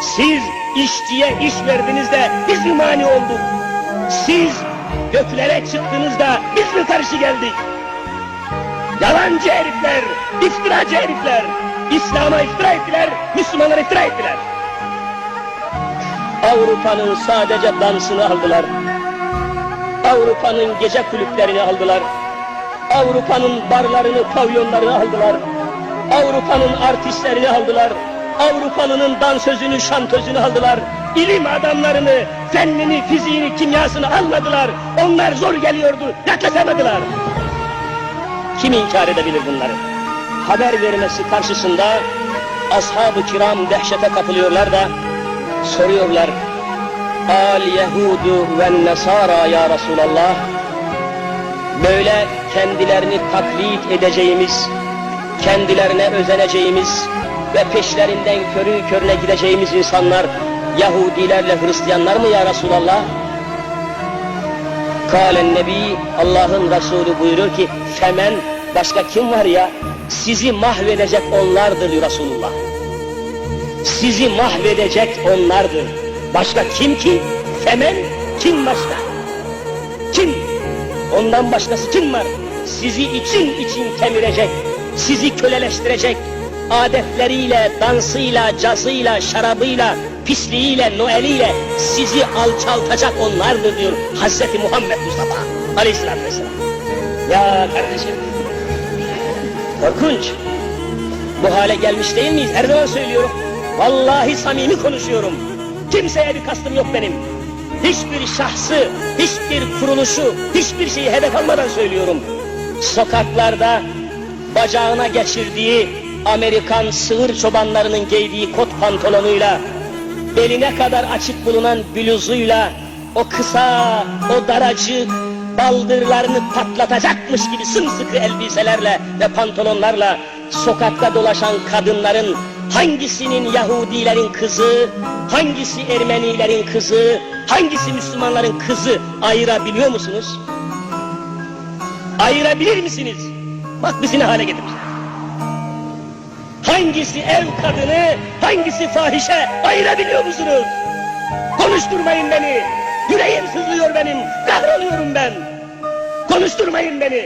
Siz işçiye iş verdiniz de biz mi mani olduk? Siz göklere çıktınızda biz mi karşı geldik? Yalancı herifler, iftiracı herifler, İslam'a iftira ettiler, Müslümanlara iftira ettiler. Avrupa'nın sadece dansını aldılar. Avrupa'nın gece kulüplerini aldılar. Avrupa'nın barlarını, pavyonlarını aldılar. Avrupa'nın artistlerini aldılar. Avrupalının dansözünü, şantözünü aldılar. İlim adamlarını, fennini, fiziğini, kimyasını almadılar. Onlar zor geliyordu, yaklaşamadılar. Kim inkar edebilir bunları? Haber vermesi karşısında ashab-ı kiram dehşete kapılıyorlar da soruyorlar. Al Yehudu ve Nesara ya Resulallah. Böyle kendilerini taklit edeceğimiz, kendilerine özeneceğimiz ve peşlerinden körü körüne gideceğimiz insanlar Yahudilerle Hristiyanlar mı ya Resulallah? Kalen Nebi Allah'ın Resulü buyurur ki femen başka kim var ya sizi mahvedecek onlardır Resulullah. Sizi mahvedecek onlardır. Başka kim ki? Femen kim başka? Kim? Ondan başkası kim var? Sizi için için kemirecek, sizi köleleştirecek, adetleriyle, dansıyla, cazıyla, şarabıyla, pisliğiyle, noeliyle sizi alçaltacak onlardır diyor Hazreti Muhammed Mustafa aleyhissalatü vesselam. Ya kardeşim, korkunç. Bu hale gelmiş değil miyiz? Her zaman söylüyorum. Vallahi samimi konuşuyorum. Kimseye bir kastım yok benim. Hiçbir şahsı, hiçbir kuruluşu, hiçbir şeyi hedef almadan söylüyorum. Sokaklarda bacağına geçirdiği Amerikan sığır çobanlarının giydiği kot pantolonuyla, beline kadar açık bulunan bluzuyla, o kısa, o daracık, baldırlarını patlatacakmış gibi sımsıkı elbiselerle ve pantolonlarla sokakta dolaşan kadınların hangisinin Yahudilerin kızı, hangisi Ermenilerin kızı, hangisi Müslümanların kızı ayırabiliyor musunuz? Ayırabilir misiniz? Bak bizi ne hale getirmiş. Hangisi ev kadını, hangisi fahişe ayırabiliyor musunuz? Konuşturmayın beni. Yüreğim sızlıyor benim. Kahroluyorum ben. Konuşturmayın beni.